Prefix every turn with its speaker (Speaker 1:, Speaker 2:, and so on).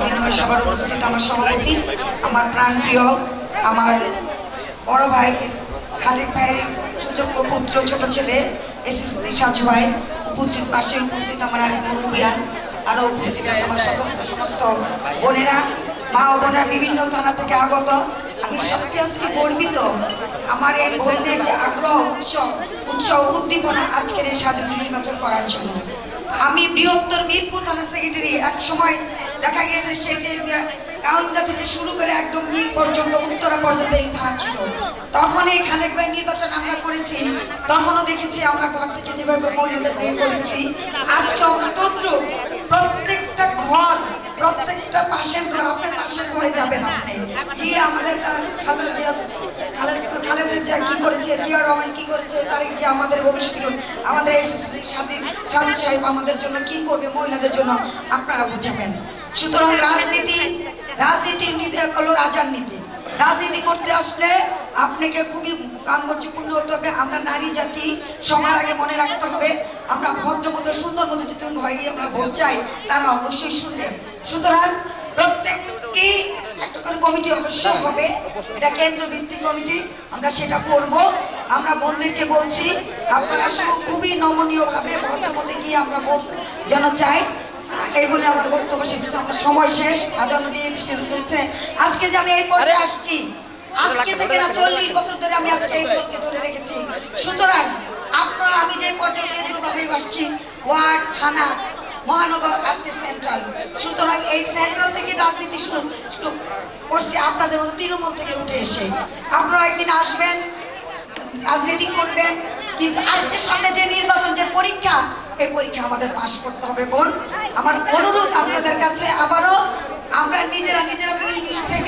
Speaker 1: বিনিময় সভার উপস্থিত আমার সভাপতি, আমার প্রাণপ্রিয়, আমার বড় ভাই, খালিদ ভাইয়ের সুযোগ্য পুত্র, ছোট ছেলে এসএসসি সাজু ভাই, উপস্থিত পাশে উপস্থিত আমার এক মুরব্বিয়ান আরও উপস্থিত আছে আমার সদস্য, সমস্ত বোনেরা, মা ও বোনেরা বিভিন্ন থানা থেকে আগত। আমি সবচেয়ে আজকে গর্বিত আমার এই বোনদের যে আগ্রহ, উৎসব, উৎসাহ, উদ্দীপনা আজকের এই সাজুটি নির্বাচন করার জন্য। আমি বৃহত্তর মিরপুর থানা সেক্রেটারি এক সময় দেখা গিয়েছে সেটি কাউন্টা থেকে শুরু করে একদম ই পর্যন্ত, উত্তরা পর্যন্ত এই থানা ছিল। তখন এই খালেক ভাই নির্বাচন আমরা করেছি, তখনও দেখেছি আমরা ঘর থেকে যেভাবে মহিলাদের বের করেছি। আজকে তদ্র প্রত্যেকটা ঘর, প্রত্যেকটা পাশের ঘর, আপনার পাশের ঘরে যাবেন আপনি। গিয়ে আমাদের খালেদ জিয়া, খালেদ- খালেদা কি করেছে, জিয়া রহমান কি করেছে, তারেক জিয়া আমাদের ভবিষ্যৎ আমাদের সাহেব আমাদের জন্য কি করবে, মহিলাদের জন্য আপনারা বুঝাবেন। সুতরাং রাজনীতি রাজনীতি নীতি হলো রাজার নীতি। রাজনীতি করতে আসলে আপনাকে খুবই কামগর্যপূর্ণ হতে হবে। আমরা নারী, জাতি, সবার আগে মনে রাখতে হবে। আমরা ভদ্র মতো সুন্দর মতো যদি ঘরে গিয়ে আমরা ভোট চাই, তারা অবশ্যই শুনবে। সুতরাং প্রত্যেককে একটা করে কমিটি অবশ্যই হবে। এটা কেন্দ্র ভিত্তিক কমিটি, আমরা সেটা করব। আমরা বন্ধুদেরকে বলছি, আপনারা খুবই নমনীয় ভাবে ভদ্রমতে গিয়ে আমরা ভোট যেন চাই। এই বলে আমার বক্তব্য শেষ করছি। আমার সময় শেষ। আজানো দিয়ে শুরু করেছে আজকে যে আমি এই পর্যায়ে আসছি আজকে থেকে না চল্লিশ বছর ধরে আমি আজকে এই দলকে ধরে রেখেছি। সুতরাং আপনারা আমি যে পর্যায়ে কেন্দ্রভাবে আসছি ওয়ার্ড থানা মহানগর আজকে সেন্ট্রাল সুতরাং এই সেন্ট্রাল থেকে রাজনীতি শুরু করছি আপনাদের মতো তৃণমূল থেকে উঠে এসে। আপনারা একদিন আসবেন রাজনীতি করবেন কিন্তু আজকে সামনে যে নির্বাচন যে পরীক্ষা এই পরীক্ষা আমাদের পাশ করতে হবে, বোন। আমার অনুরোধ আপনাদের কাছে, আবারও আমরা নিজেরা নিজেরা ইংলিশ থেকে